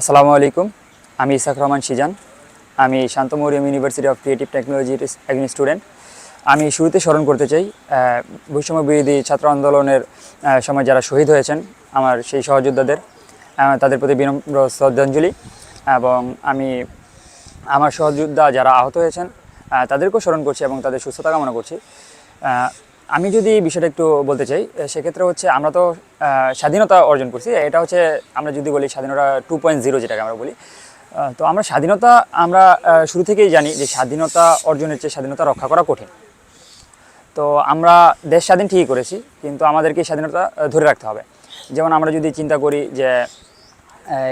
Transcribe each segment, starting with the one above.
আসসালামু আলাইকুম, আমি ইসাক রহমান সিজান আমি Shanto Mariam university of creative টেকনোলজির একজন স্টুডেন্ট আমি শুরুতে স্মরণ করতে চাই বৈষম্য বিরোধী ছাত্র আন্দোলনের সময় যারা শহীদ হয়েছেন, আমার সেই সহযোদ্ধাদের তাদের প্রতি বিনম্র শ্রদ্ধাঞ্জলি। এবং আমি আমার সহযোদ্ধা যারা আহত হয়েছেন তাদেরকেও স্মরণ করছি এবং তাদের সুস্থতা কামনা করছি। আমি যদি বিষয়টা একটু বলতে চাই সেক্ষেত্রে হচ্ছে আমরা তো স্বাধীনতা অর্জন করছি। এটা হচ্ছে আমরা যদি বলি স্বাধীনতা টু পয়েন্ট জিরো যেটাকে আমরা বলি তো আমরা স্বাধীনতা আমরা শুরু থেকেই জানি যে স্বাধীনতা অর্জনের চেয়ে স্বাধীনতা রক্ষা করা কঠিন। তো আমরা দেশ স্বাধীন ঠিকই করেছি, কিন্তু আমাদেরকে স্বাধীনতা ধরে রাখতে হবে। যেমন আমরা যদি চিন্তা করি যে,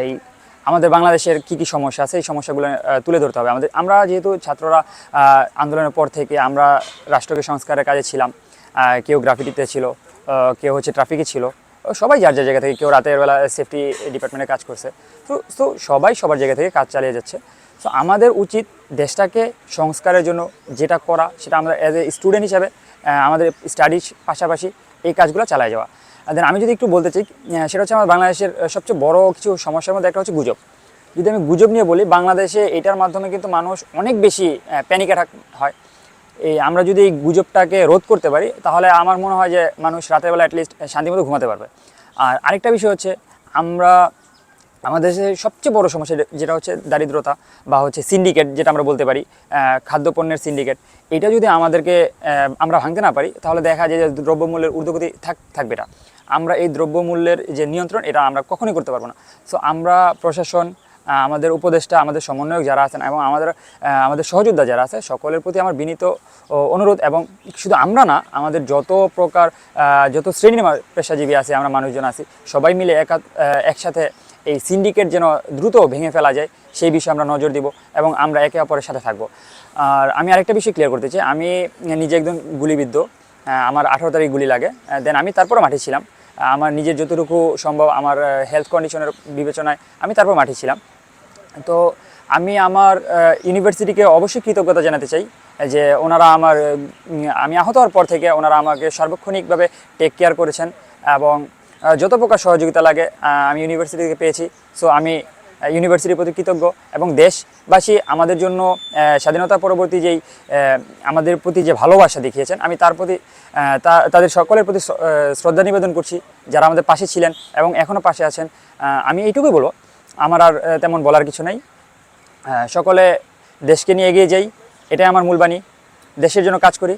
এই আমাদের বাংলাদেশের কি কি সমস্যা আছে, এই সমস্যাগুলো তুলে ধরতে হবে। আমাদের, আমরা যেহেতু ছাত্ররা আন্দোলনের পর থেকে আমরা রাষ্ট্রকে সংস্কারের কাজে ছিলাম কেউ গ্রাফিটিতে ছিল কেউ হচ্ছে ট্রাফিকে ছিল। সবাই যার যার জায়গা থেকে, কেউ রাতের বেলা সেফটি ডিপার্টমেন্টে কাজ করছে। তো তো সবাই সবার জায়গা থেকে কাজ চালিয়ে যাচ্ছে। তো আমাদের উচিত দেশটাকে সংস্কারের জন্য যেটা করা, সেটা আমরা অ্যাজ এ স্টুডেন্ট হিসাবে আমাদের স্টাডিজ পাশাপাশি এই কাজগুলো চালিয়ে যাওয়া। দেন আমি যদি একটু বলতে চাই সেটা হচ্ছে আমার বাংলাদেশের সবচেয়ে বড় কিছু সমস্যার মধ্যে একটা হচ্ছে গুজব। যদি আমি গুজব নিয়ে বলি, বাংলাদেশে এটার মাধ্যমে কিন্তু মানুষ অনেক বেশি প্যানিক অ্যাটাক হয়। এই আমরা যদি এই গুজবটাকে রোধ করতে পারি, তাহলে আমার মনে হয় যে মানুষ রাতের বেলা অ্যাটলিস্ট শান্তিমতো ঘুমাতে পারবে। আর আরেকটা বিষয় হচ্ছে, আমরা আমাদের দেশে সবচেয়ে বড় সমস্যা যেটা হচ্ছে দারিদ্রতা বা হচ্ছে সিন্ডিকেট যেটা আমরা বলতে পারি খাদ্যপণ্যের সিন্ডিকেট এটা যদি আমাদেরকে আমরা ভাঙতে না পারি, তাহলে দেখা যায় যে দ্রব্যমূল্যের ঊর্ধ্বগতি থাক থাকবে না। আমরা এই দ্রব্যমূল্যের যে নিয়ন্ত্রণ, এটা আমরা কখনোই করতে পারব না। সো আমরা প্রশাসন আমাদের উপদেষ্টা, আমাদের সমন্বয়ক যারা আছেন এবং আমাদের আমাদের সহযোদ্ধা যারা আছে, সকলের প্রতি আমার বিনীত অনুরোধ এবং শুধু আমরা না, আমাদের যত প্রকার যত শ্রেণির পেশাজীবী আছে, আমরা মানুষজন আছি, সবাই মিলে একা একসাথে এই সিন্ডিকেট যেন দ্রুত ভেঙে ফেলা যায়, সেই বিষয়ে আমরা নজর দিব এবং আমরা একে অপরের সাথে থাকব। আর আমি আরেকটা বিষয় ক্লিয়ার করতে চাই, আমি নিজে একজন গুলিবিদ্ধ আমার আঠারো তারিখ গুলি লাগে দেন আমি তারপরে মাঠে ছিলাম আমার নিজের যতটুকু সম্ভব আমার হেলথ কন্ডিশনের বিবেচনায় আমি তারপর মাঠে ছিলাম। তো আমি আমার ইউনিভার্সিটিকে অবশ্যই কৃতজ্ঞতা জানাতে চাই, যে ওনারা আমার আমি আহত হওয়ার পর থেকে ওনারা আমাকে সার্বক্ষণিকভাবে টেক কেয়ার করেছেন এবং যত প্রকার সহযোগিতা লাগে আমি ইউনিভার্সিটি থেকে পেয়েছি। সো আমি ইউনিভার্সিটির প্রতি কৃতজ্ঞ এবং দেশবাসী আমাদের জন্য স্বাধীনতা পরবর্তী যেই আমাদের প্রতি যে ভালোবাসা দেখিয়েছেন, আমি তার প্রতি তাদের সকলের প্রতি শ্রদ্ধা নিবেদন করছি, যারা আমাদের পাশে ছিলেন এবং এখনও পাশে আছেন। আমি এইটুকুই বলব আমার আর তেমন বলার কিছু নাই। সকলে দেশকে নিয়ে এগিয়ে যাই, এটাই আমার মূল বাণী। দেশের জন্য কাজ করি।